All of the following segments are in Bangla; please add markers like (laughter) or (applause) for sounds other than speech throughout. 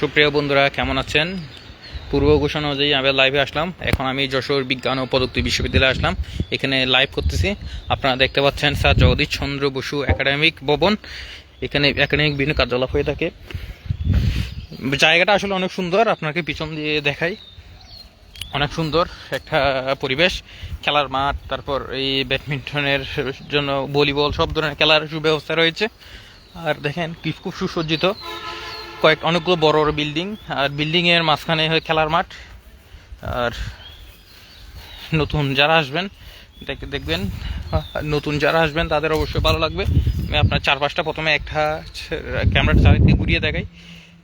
সুপ্রিয় বন্ধুরা, কেমন আছেন? পূর্ব ঘোষণা অনুযায়ী আমি লাইভে আসলাম। এখন আমি যশোর বিজ্ঞান ও প্রযুক্তি বিশ্ববিদ্যালয়ে আসলাম। এখানে লাইভ করতেছি। আপনারা দেখতে পাচ্ছেন স্যার জগদীশ চন্দ্র বসু একাডেমিক ভবন। এখানে একাডেমিক বিভিন্ন কার্যকলাপ হয়ে থাকে। জায়গাটা আসলে অনেক সুন্দর। আপনাকে পিছন দিয়ে দেখাই। অনেক সুন্দর একটা পরিবেশ। খেলার মাঠ, তারপর এই ব্যাডমিন্টনের জন্য ভলিবল, সব ধরনের খেলার সুব্যবস্থা রয়েছে। আর দেখেন কি খুব সুসজ্জিত। কয়েক, অনেকগুলো বড় বড় বিল্ডিং, আর বিল্ডিং এর মাঝখানে খেলার মাঠ, আর নতুন যারা আসবেন, দেখ- দেখবেন নতুন যারা আসবেন তাদের অবশ্যই ভালো লাগবে। আমি আপনার চারপাশটা প্রথমে একটা ক্যামেরাটা চারিদিকে ঘুরিয়ে দেখাই,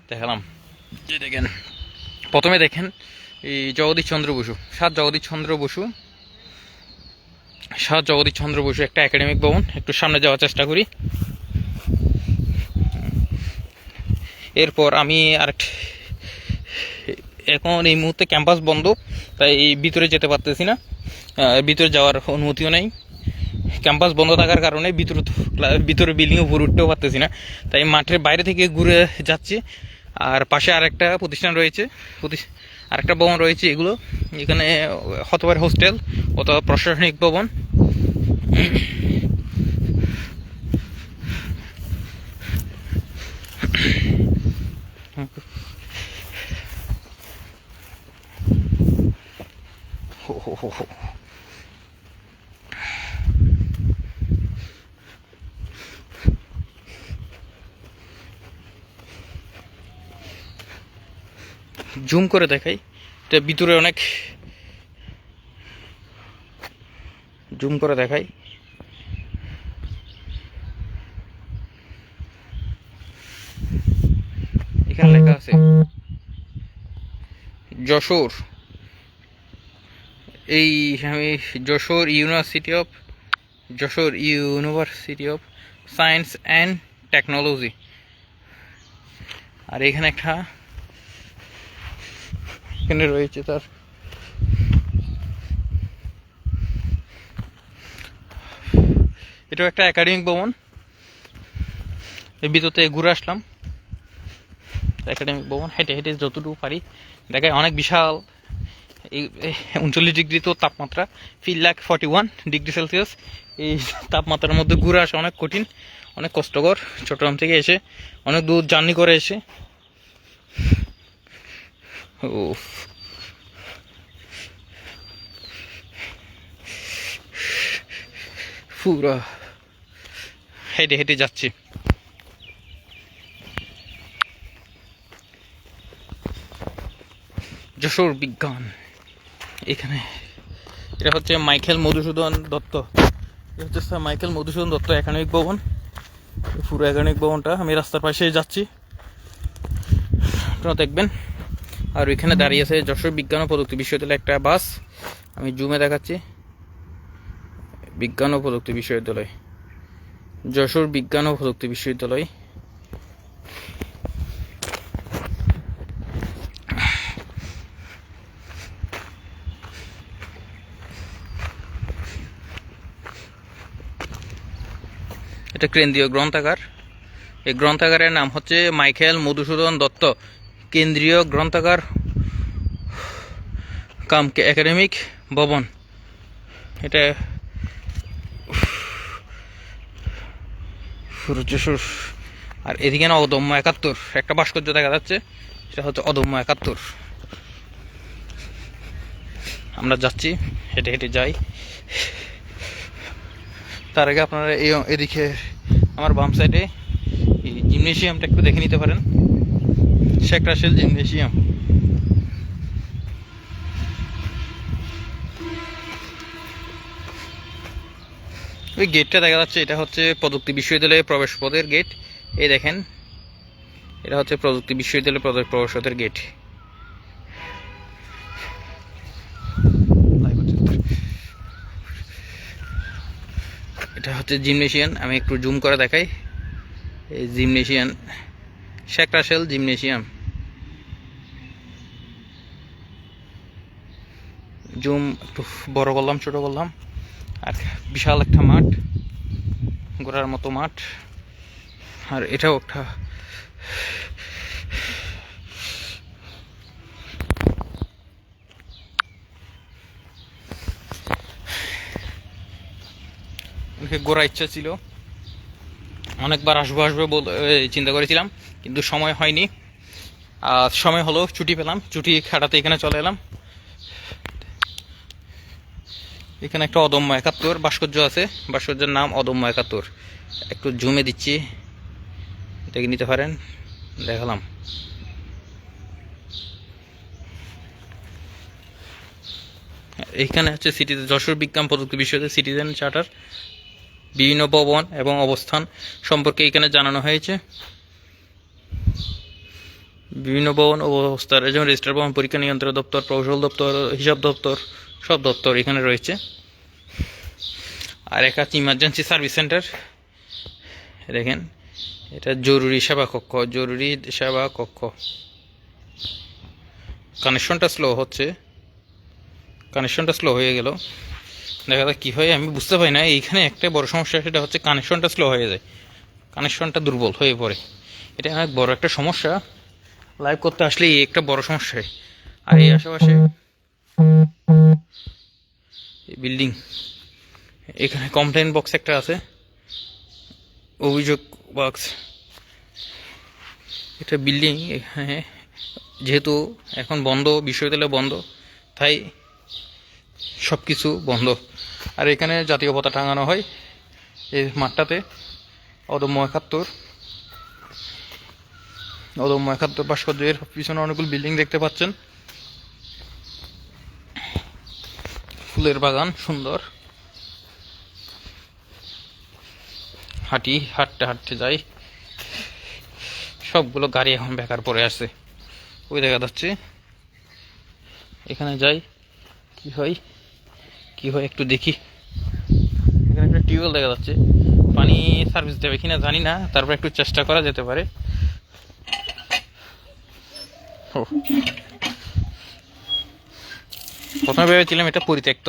দেখালাম। যে দেখেন, প্রথমে দেখেন এই জগদীশ চন্দ্র বসু, সাত জগদীশ চন্দ্র বসু, সাত জগদীশ চন্দ্র বসু একটা একাডেমিক ভবন, একটু সামনে যাওয়ার চেষ্টা করি। এরপর আমি আর এখন এই মুহূর্তে ক্যাম্পাস বন্ধ, তাই ভিতরে যেতে পারতেছি না। ভিতরে যাওয়ার অনুমতিও নেই। ক্যাম্পাস বন্ধ থাকার কারণে ভিতরে ভিতরে বিল্ডিং উপরে উঠতেও পারতেছি না। তাই মাঠের বাইরে থেকে ঘুরে যাচ্ছি। আর পাশে আরেকটা প্রতিষ্ঠান রয়েছে আরেকটা ভবন রয়েছে এগুলো। এখানে হতে পারে হোস্টেল অথবা প্রশাসনিক ভবন। জুম করে দেখাই। এটা ভিতরে অনেক জুম করে দেখাই। এখানে লেখা আছে। যশোর। এই আমি Jashore university of Jashore university of science and technology আর এখানে একটা এখানে রয়েছে তার। এটাও একটা একাডেমিক ভবন। এর ভিতরতে ঘুরে আসলাম। একাডেমিক ভবন, হেঁটে হেঁটে যতটুকু পারি। দেখায় অনেক বিশাল উনচল্লিশ ডিগ্রি তো তাপমাত্রা feel like forty one degree Celsius এই তাপমাত্রার মধ্যে ঘুরে আসা অনেক কঠিন, অনেক কষ্টকর। চট্টগ্রাম থেকে এসে অনেক দূর জার্নি করে এসে। ও পুরো। হেঁটে হেঁটে যাচ্ছি। যশোর বিজ্ঞান। এখানে এটা হচ্ছে মাইকেল মধুসূদন দত্ত। এটা হচ্ছে sir Michael Madhusudan Dutta academic ভবন। পুরো একাডেমিক ভবনটা আমি রাস্তার পাশে যাচ্ছি। আপনারা দেখবেন। আর ওইখানে দাঁড়িয়ে আছে যশোর বিজ্ঞান ও প্রযুক্তি বিশ্ববিদ্যালয় একটা বাস। আমি জুমে দেখাচ্ছি। বিজ্ঞান ও প্রযুক্তি বিশ্ববিদ্যালয়। যশোর বিজ্ঞান ও প্রযুক্তি বিশ্ববিদ্যালয়। এটা কেন্দ্রীয় গ্রন্থাগার। এই গ্রন্থাগারের নাম হচ্ছে মাইকেল মধুসূদন দত্ত। কেন্দ্রীয় গ্রন্থাগার কাম একাডেমিক ভবন। এটা আর এদিকে না অদম্য একাত্তর। একটা ভাস্কর্য দেখা যাচ্ছে, সেটা হচ্ছে অদম্য একাত্তর। আমরা যাচ্ছি, হেঁটে হেঁটে যাই। তার আগে আপনারা এই এদিকে আমার বাম সাইডে জিমনেশিয়ামটা একটু দেখে নিতে পারেন। শেখ রাসেল জিমনেশিয়াম ওই গেটটা দেখা যাচ্ছে, এটা হচ্ছে প্রযুক্তি বিশ্ববিদ্যালয়ের প্রবেশ পথের গেট এই দেখেন, এটা হচ্ছে প্রযুক্তি বিশ্ববিদ্যালয়ের প্রবেশ প্রবেশ পথের গেট এটা হচ্ছে জিমনেশিয়ান। আমি একটু জুম করে দেখাই। এই জিমনেশিয়ান শেখ জিমনেশিয়াম। জুম একটু বড় করলাম, ছোট করলাম। আর বিশাল একটা মাঠ, ঘোরার মতো মাঠ। আর এটাও একটা ঘোরার ইচ্ছা ছিল। অনেকবার আসব আসব চিন্তা করেছিলাম, কিন্তু সময় হয়নি। আর সময় হলো, ছুটি পেলাম, ছুটি খাটাতে এখানে চলে এলাম। এখানে একটা অদম্য একাত্তর, ভাস্কর্য আছে। ভাস্কর্যের নাম অদম্য একাত্তর। একটু জুমে দিচ্ছি এটাকে নিতে পারেন? দেখালাম। এইখানে হচ্ছে সিটি যশোর বিজ্ঞান প্রযুক্তি বিশ্ববিদ্যালয় সিটিজেন চার্টার বিভিন্ন ভবন এবং অবস্থান সম্পর্কে এখানে জানানো হয়েছে। বিভিন্ন ভবন অবস্থার যেমন রেজিস্টার ভবন, পরীক্ষা নিয়ন্ত্রণ দপ্তর, প্রকৌশল দপ্তর, হিসাব দপ্তর, সব দপ্তর এখানে রয়েছে। আর এক আছে ইমার্জেন্সি সার্ভিস সেন্টার দেখেন, এটা জরুরি সেবা কক্ষ, জরুরি সেবা কক্ষ। কানেকশনটা স্লো হচ্ছে। কানেকশনটা স্লো হয়ে গেল। দেখা যাক কী হয়, আমি বুঝতে পারি না। এইখানে একটা বড় সমস্যা, সেটা হচ্ছে কানেকশনটা স্লো হয়ে যায়। কানেকশনটা দুর্বল হয়ে পড়ে। এটা অনেক বড় একটা সমস্যা। লাইভ করতে আসলে এই একটা বড় সমস্যা। আর এই আশেপাশে বিল্ডিং এখানে কমপ্লেন বক্স একটা আছে। অভিযোগ বক্স এটা বিল্ডিং এখানে যেহেতু এখন বন্ধ, বিশ্ববিদ্যালয় বন্ধ, তাই সব কিছু বন্ধ। আর এখানে জাতীয় পতাকা টাঙানো হয় এই মাঠটাতে। অদম্য একাত্তর। অদম্য একাত্তর ভাস্কর্যের পিছনে অনেকগুলো বিল্ডিং দেখতে পাচ্ছেন। ফুলের বাগান, সুন্দর। হাঁটি, হাঁটতে হাঁটতে যাই। সবগুলো গাড়ি এখন বেকার পড়ে আছে। ওই দেখা যাচ্ছে। এখানে যাই, কি হয়? কি হয় একটু দেখি। এখানে একটা টিউবওয়েল দেখা যাচ্ছে। পানি সার্ভিস দেবে কিনা জানি না, তারপর একটু চেষ্টা করা যেতে পারে। প্রথমে ভেবেছিলাম এটা পরিত্যক্ত,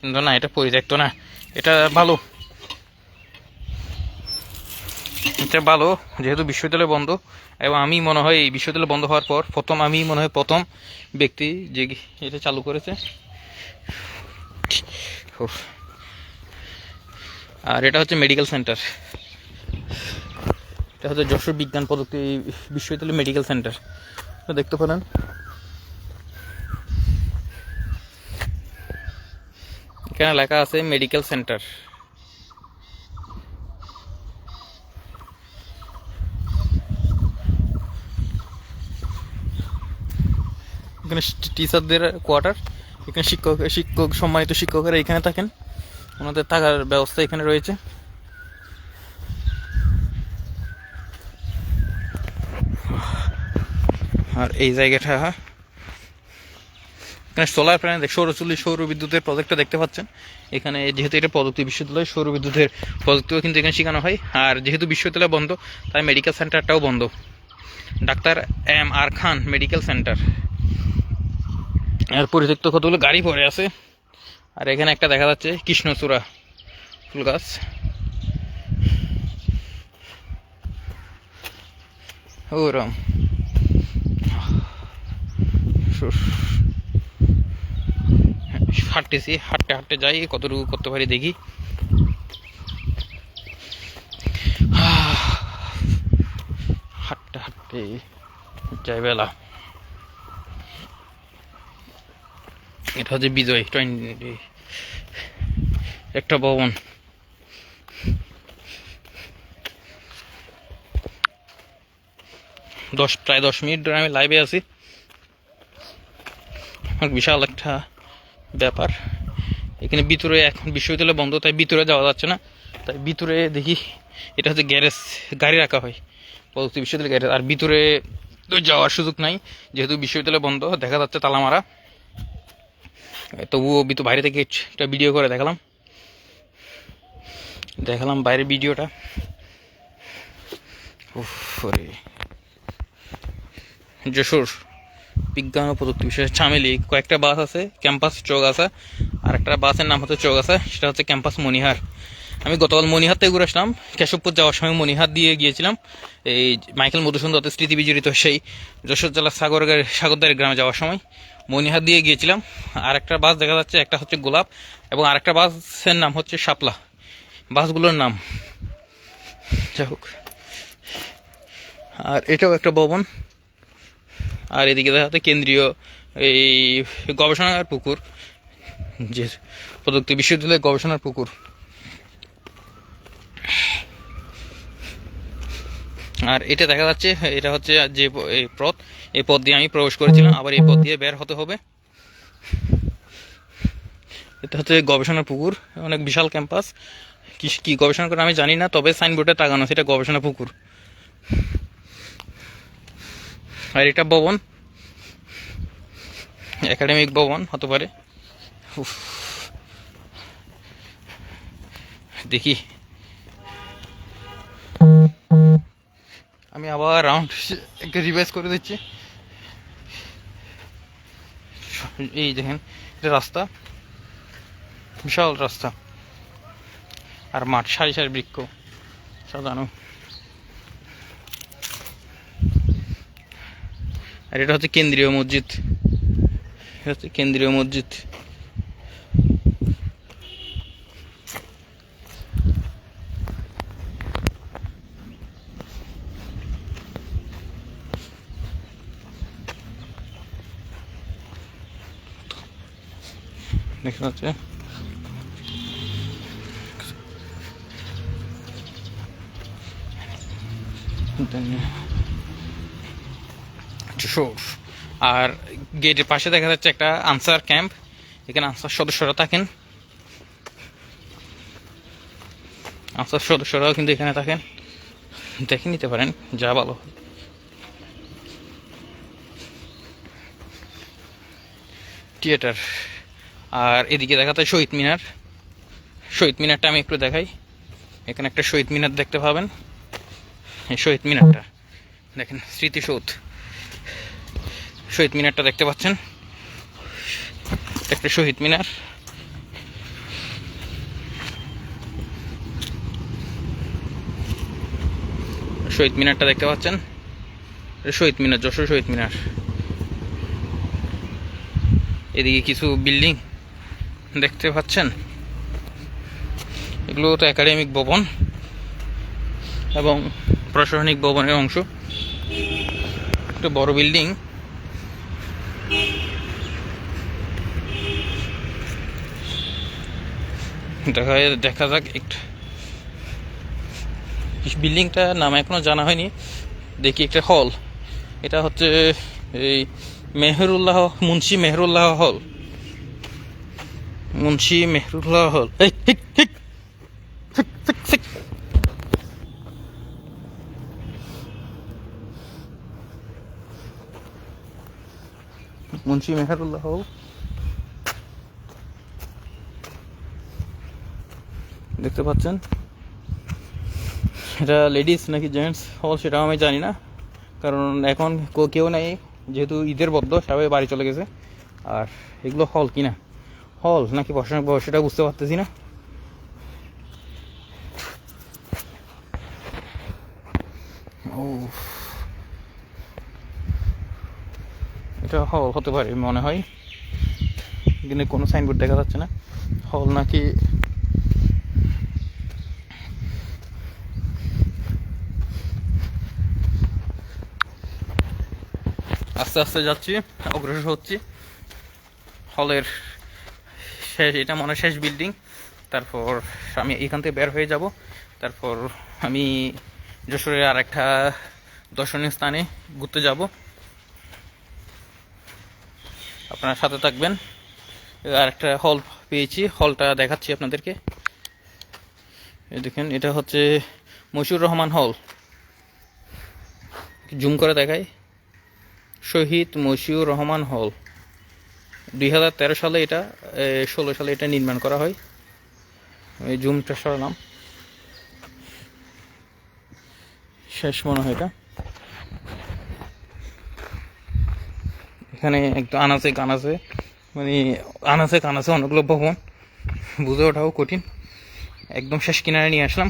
কিন্তু না, এটা পরিত্যক্ত না। এটা ভালো। এটা ভালো, যেহেতু বিশ্ববিদ্যালয় বন্ধ, এবং আমি মনে হয় এই বিশ্ববিদ্যালয় বন্ধ হওয়ার পর প্রথম আমি মনে হয় প্রথম ব্যক্তি যে এটা চালু করেছে। আর এটা হচ্ছে মেডিকেল সেন্টার এটা হচ্ছে যশোর বিজ্ঞান প্রযুক্তি বিশ্ববিদ্যালয় মেডিকেল সেন্টার দেখতে পারেন। এখানে লেখা আছে মেডিকেল সেন্টার এখানে টিচারদের কোয়ার্টার এখানে শিক্ষক শিক্ষক, সম্মানিত শিক্ষকেরা এখানে থাকেন। ওনাদের থাকার ব্যবস্থা এখানে রয়েছে। আর এই জায়গাটা এখানে সোলার প্যানেল সৌরচুল্লি সৌর বিদ্যুতের প্রজেক্টটা দেখতে পাচ্ছেন। এখানে যেহেতু এটা প্রযুক্তি বিশ্ববিদ্যালয়, সৌর বিদ্যুতের প্রযুক্তিও কিন্তু এখানে শেখানো হয়। আর যেহেতু বিশ্ববিদ্যালয় বন্ধ, তাই মেডিকেল সেন্টারটাও বন্ধ। Doctor M R Khan medical center আর পরিত্যক্ত কতগুলো গাড়ি পড়ে আছে? আর এখানে একটা দেখা যাচ্ছে, কৃষ্ণচূড়া ফুল গাছ। ওরম হাঁটতেছি, হাঁটতে হাঁটতে যাই, কতটুকু করতে পারি দেখি। হাঁটতে হাঁটতে, যাই বেলা। এটা হচ্ছে বিজয় টোয়েন্টি একটা ভবন। দশ, প্রায় দশ মিনিট ধরে আমি লাইভে আছি। বিশাল একটা ব্যাপার। এখানে ভিতরে এখন বিশ্ববিদ্যালয় বন্ধ, তাই ভিতরে যাওয়া যাচ্ছে না। তাই ভিতরে দেখি, এটা হচ্ছে গ্যারেজ, গাড়ি রাখা হয়। প্রযুক্তি বিশ্ববিদ্যালয় গ্যারেজ আর ভিতরে তো যাওয়ার সুযোগ নাই। যেহেতু বিশ্ববিদ্যালয় বন্ধ, দেখা যাচ্ছে তালা মারা। তবুও তো বাইরে থেকে একটা ভিডিও করে দেখালাম। দেখালাম বাইরের ভিডিওটা যশোর। বিজ্ঞান ও প্রযুক্তি বিষয়ে চামেলি কয়েকটা বাস আছে ক্যাম্পাস চৌগাছা আর একটা বাসের নাম হচ্ছে চৌগাছা সেটা হচ্ছে ক্যাম্পাস মনিহার আমি গতকাল মনিহার থেকে ঘুরে আসলাম, কেশবপুর যাওয়ার সময় মনিহার দিয়ে গিয়েছিলাম। এই মাইকেল মধুসূদন দত্তের স্মৃতি বিজড়িত সেই যশোর জেলার সাগর সাগরদারি গ্রামে যাওয়ার সময়। মনিহার দিয়ে গিয়েছিলাম। আর একটা বাস দেখা যাচ্ছে, একটা হচ্ছে গোলাপ এবং আরেকটা বাসের নাম হচ্ছে শাপলা। বাসগুলোর নাম। যাই হোক। আর এটাও একটা ভবন। আর এদিকে দেখা যাচ্ছে কেন্দ্রীয় এই গবেষণাগার পুকুর, যে প্রযুক্তি বিশ্ববিদ্যালয়ের গবেষণার পুকুর। আর এটা দেখা যাচ্ছে, এটা হচ্ছে যে পথ। এই পথ দিয়ে আমি প্রবেশ করেছিলাম আবার এই পথ দিয়ে বের হতে হবে। এটা হচ্ছে গবেষণা পুকুর অনেক বিশাল ক্যাম্পাস। কি কি গবেষণা করে আমি জানি না তবে সাইনবোর্ডে টাঙানো সেটা গবেষণা পুকুর। আর এটা ভবন। একাডেমিক ভবন হতে পারে। দেখি। আমি আবার রাউন্ড রিভাইজ করে দিচ্ছি। (laughs) এই দেখেন, এটা রাস্তা। বিশাল রাস্তা। আর মাঠ, সারি সারি বৃক্ষ, সাজানো। আর এটা হচ্ছে কেন্দ্রীয় মসজিদ। এটা হচ্ছে কেন্দ্রীয় মসজিদ। যশোর আর গেটের পাশে দেখা যাচ্ছে একটা আনসার ক্যাম্প। এখানে আনসার সদস্যরা থাকেন। আনসার সদস্যরাও কিন্তু এখানে থাকেন। দেখে নিতে পারেন, যা ভালো। থিয়েটার। আর এদিকে দেখাতে শহীদ মিনার। শহীদ মিনারটা আমি একটু দেখাই। এখানে একটা শহীদ মিনার দেখতে পাবেন। এই শহীদ মিনারটা। দেখেন, স্মৃতিসৌধ। শহীদ মিনারটা দেখতে পাচ্ছেন। একটা শহীদ মিনার। শহীদ মিনারটা দেখতে পাচ্ছেন। শহীদ মিনার, যশোর শহীদ মিনার। এদিকে কিছু বিল্ডিং। দেখতে পাচ্ছেন? এগুলো তো একাডেমিক ভবন এবং প্রশাসনিক ভবনের অংশ। একটা বড় বিল্ডিং। দেখা দেখা যাক একটু। বিল্ডিংটা নাম এখনও জানা হয়নি। দেখি একটা হল এটা হচ্ছে এই মেহরুল্লাহ, মুন্সি মেহরুল্লাহ হল মুন্সি মেহরুল্লাহ হল। মুন্সি মেহরুল্লাহ হল। দেখতে পাচ্ছেন? এটা লেডিস নাকি জেন্টস হল সেটাও আমি জানি না। কারণ এখন কেউ নেই, যেহেতু ঈদের বদ্ধ সবাই বাড়ি চলে গেছে। আর এগুলো হল কিনা? হল নাকি বসানো সেটা বুঝতে পারতেছি না। ও এটা হল হতে পারে মনে হয়। এখানে কোনো সাইনবোর্ড দেখা যাচ্ছে না। হল নাকি আস্তে আস্তে যাচ্ছি, অগ্রসর হচ্ছি। হলের শেষ, এটা মনে শেষ বিল্ডিং তারপর আমি এখান থেকে বের হয়ে যাব। তারপর আমি যশোরের আর একটা দর্শনীয় স্থানে ঘুরতে যাব। আপনারা সাথে থাকবেন। আর একটা হল পেয়েছি। হলটা দেখাচ্ছি আপনাদেরকে। দেখেন, এটা হচ্ছে মশিউর রহমান হল জুম করে দেখায় শহীদ মশিউর রহমান হল দুই হাজার তেরো সালে এটা ষোলো সালে এটা নির্মাণ করা হয়। এই জুমটা সরালাম। শেষ মনে হয় এটা। এখানে একটু আনাচে কানাচে মানে আনাচে কানাচে অনেকগুলো ভবন। বুঝে ওঠাও কঠিন। একদম শেষ কিনারে নিয়ে আসলাম।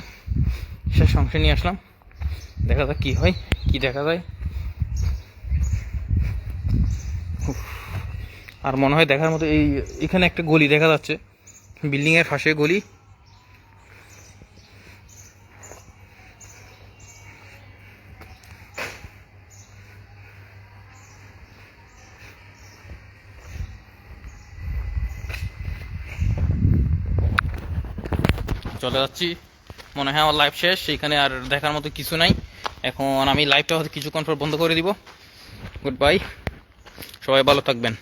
শেষ অংশে নিয়ে আসলাম। দেখা যাক কী হয়, কি দেখা যায়। আর মনে হয় দেখার মতো এই এখানে একটা গলি দেখা যাচ্ছে। বিল্ডিংয়ের ফাঁসে গলি। চলে যাচ্ছি। মনে হয় আমার লাইভ শেষ সেখানে আর দেখার মতো কিছু নাই। এখন আমি লাইভটা হয়তো কিছুক্ষণ পর বন্ধ করে দিব। গুড বাই সবাই ভালো থাকবেন।